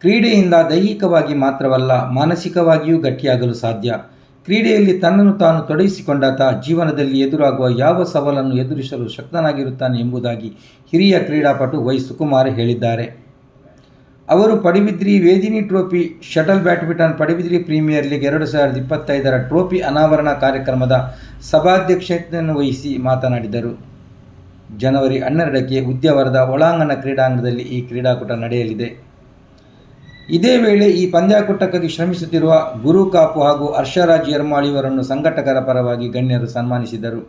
ಕ್ರೀಡೆಯಿಂದ ದೈಹಿಕವಾಗಿ ಮಾತ್ರವಲ್ಲ ಮಾನಸಿಕವಾಗಿಯೂ ಗಟ್ಟಿಯಾಗಲು ಸಾಧ್ಯ. ಕ್ರೀಡೆಯಲ್ಲಿ ತನ್ನನ್ನು ತಾನು ತೊಡಗಿಸಿಕೊಂಡಾತ ಜೀವನದಲ್ಲಿ ಎದುರಾಗುವ ಯಾವ ಸವಾಲನ್ನು ಎದುರಿಸಲು ಶಕ್ತನಾಗಿರುತ್ತಾನೆ ಎಂಬುದಾಗಿ ಹಿರಿಯ ಕ್ರೀಡಾಪಟು ವೈ ಸುಕುಮಾರ್ ಹೇಳಿದ್ದಾರೆ. ಅವರು Padubidri ವೇದಿನಿ trophy, shuttle badminton Padubidri premier league ಎರಡು ಸಾವಿರದ ಇಪ್ಪತ್ತೈದರ ಟ್ರೋಫಿ ಅನಾವರಣ ಕಾರ್ಯಕ್ರಮದ ಸಭಾಧ್ಯಕ್ಷತೆಯನ್ನು ವಹಿಸಿ ಮಾತನಾಡಿದರು. ಜನವರಿ ಹನ್ನೆರಡಕ್ಕೆ ಉದ್ಯಾವರದ ಒಳಾಂಗಣ ಕ್ರೀಡಾಂಗಣದಲ್ಲಿ ಈ ಕ್ರೀಡಾಕೂಟ ನಡೆಯಲಿದೆ. ಇದೇ ವೇಳೆ ಈ ಪಂದ್ಯಾಕೂಟಕ್ಕಾಗಿ ಶ್ರಮಿಸುತ್ತಿರುವ ಗುರು ಕಾಪು ಹಾಗೂ ಹರ್ಷರಾಜ್ ಯರ್ಮಾಳಿ ಇವರನ್ನು ಸಂಘಟಕರ ಪರವಾಗಿ ಗಣ್ಯರು ಸನ್ಮಾನಿಸಿದರು.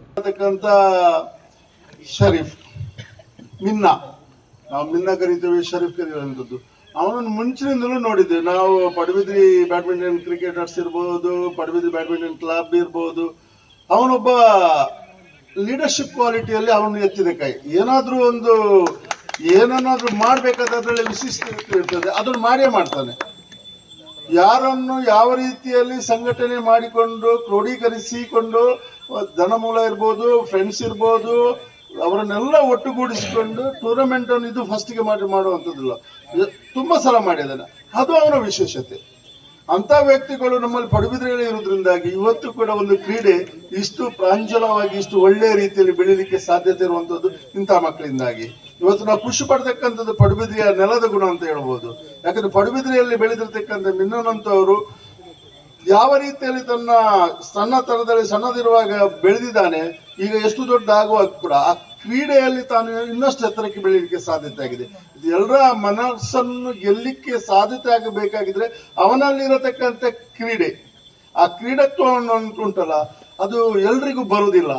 ಶರೀಫ್ ಮಿನ್ನ. ನಾವು ಮಿನ್ನ ಕರಿತೇವೆ, ಶರೀಫ್ ಕರೆಯುವಂಥದ್ದು ಅವನನ್ನು ಮುಂಚಿನಿಂದಲೂ ನೋಡಿದ್ದೇವೆ ನಾವು ಪಡುಬಿದ್ರಿ ಬ್ಯಾಡ್ಮಿಂಟನ್ ಕ್ರಿಕೆಟರ್ಸ್ ಇರ್ಬೋದು, ಪಡುಬಿದ್ರಿ ಬ್ಯಾಡ್ಮಿಂಟನ್ ಕ್ಲಬ್ ಇರ್ಬೋದು. ಅವನೊಬ್ಬ ಲೀಡರ್ಶಿಪ್ ಕ್ವಾಲಿಟಿಯಲ್ಲಿ ಅವನು ಎತ್ತಿದ ಕೈ. ಏನಾದರೂ ಒಂದು ಏನನ್ನಾದ್ರೂ ಮಾಡಬೇಕಾದ್ರೆ ಅದರಲ್ಲಿ ವಿಶಿಷ್ಟ ಇರ್ತದೆ, ಅದನ್ನು ಮಾಡೇ ಮಾಡ್ತಾನೆ. ಯಾರನ್ನು ಯಾವ ರೀತಿಯಲ್ಲಿ ಸಂಘಟನೆ ಮಾಡಿಕೊಂಡು, ಕ್ರೋಢೀಕರಿಸಿಕೊಂಡು, ಧನಮೂಲ ಇರ್ಬೋದು ಫ್ರೆಂಡ್ಸ್ ಇರ್ಬೋದು, ಅವರನ್ನೆಲ್ಲ ಒಟ್ಟುಗೂಡಿಸಿಕೊಂಡು ಟೂರ್ನಮೆಂಟ್ ಅನ್ನು ಇದು ಫಸ್ಟಿಗೆ ಮಾಡಿ ಮಾಡುವಂಥದ್ದಿಲ್ಲ. ತುಂಬಾ ಸಲ ಮಾಡಿದ್ದಾನೆ. ಅದು ಅವನ ವಿಶೇಷತೆ. ಅಂತ ವ್ಯಕ್ತಿಗಳು ನಮ್ಮಲ್ಲಿ ಪಡುಬಿದ್ರೆಯಲ್ಲಿ ಇರೋದ್ರಿಂದಾಗಿ ಇವತ್ತು ಕೂಡ ಒಂದು ಕ್ರೀಡೆ ಇಷ್ಟು ಪ್ರಾಂಜಲವಾಗಿ, ಇಷ್ಟು ಒಳ್ಳೆಯ ರೀತಿಯಲ್ಲಿ ಬೆಳೀಲಿಕ್ಕೆ ಸಾಧ್ಯತೆ ಇರುವಂತದ್ದು ಇಂಥ ಮಕ್ಕಳಿಂದಾಗಿ. ಇವತ್ತು ನಾವು ಖುಷಿ ಪಡ್ತಕ್ಕಂಥದ್ದು ಪಡುಬಿದ್ರಿಯ ನೆಲದ ಗುಣ ಅಂತ ಹೇಳ್ಬೋದು. ಯಾಕಂದ್ರೆ ಪಡುಬಿದ್ರಿಯಲ್ಲಿ ಬೆಳೆದಿರ್ತಕ್ಕಂಥ ಮಿನ್ನನಂತವರು ಯಾವ ರೀತಿಯಲ್ಲಿ ತನ್ನ ಸಣ್ಣ ತರದಲ್ಲಿ ಸಣ್ಣದಿರುವಾಗ ಬೆಳೆದಿದ್ದಾನೆ, ಈಗ ಎಷ್ಟು ದೊಡ್ಡ ಆಗುವಾಗ ಕೂಡ ಆ ಕ್ರೀಡೆಯಲ್ಲಿ ತಾನು ಇನ್ನಷ್ಟು ಎತ್ತರಕ್ಕೆ ಬೆಳೀಲಿಕ್ಕೆ ಸಾಧ್ಯತೆ ಆಗಿದೆ. ಎಲ್ಲರ ಮನಸ್ಸನ್ನು ಗೆಲ್ಲಿಕ್ಕೆ ಸಾಧ್ಯತೆ ಆಗಬೇಕಾಗಿದ್ರೆ ಅವನಲ್ಲಿ ಇರತಕ್ಕಂಥ ಕ್ರೀಡೆ. ಆ ಕ್ರೀಡತ್ವ ಅನ್ನೋದು ಉಂಟಲ್ಲ ಅದು ಎಲ್ರಿಗೂ ಬರುವುದಿಲ್ಲ.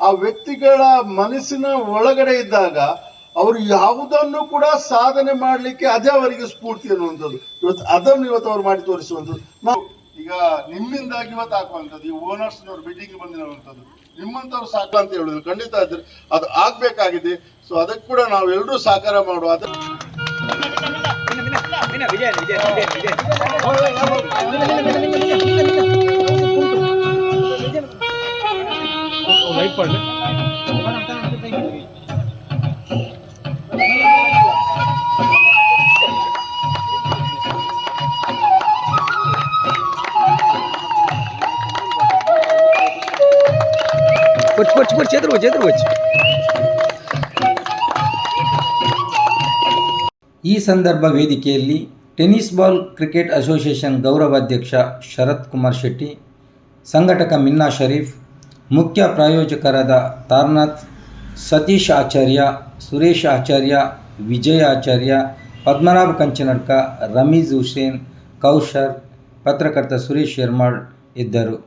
ಆ ವ್ಯಕ್ತಿಗಳ ಮನಸ್ಸಿನ ಒಳಗಡೆ ಇದ್ದಾಗ ಅವರು ಯಾವುದನ್ನು ಕೂಡ ಸಾಧನೆ ಮಾಡಲಿಕ್ಕೆ ಅದೇ ಅವರಿಗೆ ಸ್ಫೂರ್ತಿ ಅನ್ನುವಂಥದ್ದು ಇವತ್ತು ಅದನ್ನು ಇವತ್ತು ಅವ್ರು ಮಾಡಿ ತೋರಿಸುವಂಥದ್ದು ನಾವು ಈಗ ನಿಮ್ಮಿಂದಾಗಿ ಇವತ್ತು ಹಾಕುವಂಥದ್ದು ಈ ಓನರ್ಸ್ ಅವರು ಮೀಟಿಂಗ್ ಬಂದಿರುವಂಥದ್ದು ನಿಮ್ಮಂಥವ್ರು ಸಾಕು ಅಂತ ಹೇಳುದು ಖಂಡಿತ ಇದ್ರೆ ಅದು ಆಗ್ಬೇಕಾಗಿದೆ ಸೊ ಅದಕ್ಕೆ ಕೂಡ ನಾವು ಎಲ್ಲರೂ ಸಹಕಾರ ಮಾಡುವ ಅದ పొచ్చు పొచ్చు పొచ్చు చేతులు పోయి, చేతులు వచ్చి ಈ ಸಂದರ್ಭ ವೇದಿಕೆಯಲ್ಲಿ ಟೆನ್ನಿಸ್ ಬಾಲ್ ಕ್ರಿಕೆಟ್ ಅಸೋಸಿಯೇಷನ್ ಗೌರವಾಧ್ಯಕ್ಷ ಶರತ್ ಕುಮಾರ್ ಶೆಟ್ಟಿ ಸಂಘಟಕ ಮಿನ್ನಾ ಶರೀಫ್ ಮುಖ್ಯ ಪ್ರಾಯೋಜಕರಾದ ತಾರ್ನಾಥ್ ಸತೀಶ್ ಆಚಾರ್ಯ ಸುರೇಶ್ ಆಚಾರ್ಯ ವಿಜಯ ಆಚಾರ್ಯ ಪದ್ಮನಾಭ ಕಂಚನಡ್ಕ ರಮೀಜ್ ಹುಸೇನ್ ಕೌಶರ್ ಪತ್ರಕರ್ತ ಸುರೇಶ್ ಯರ್ಮಾಳ್ ಇದ್ದರು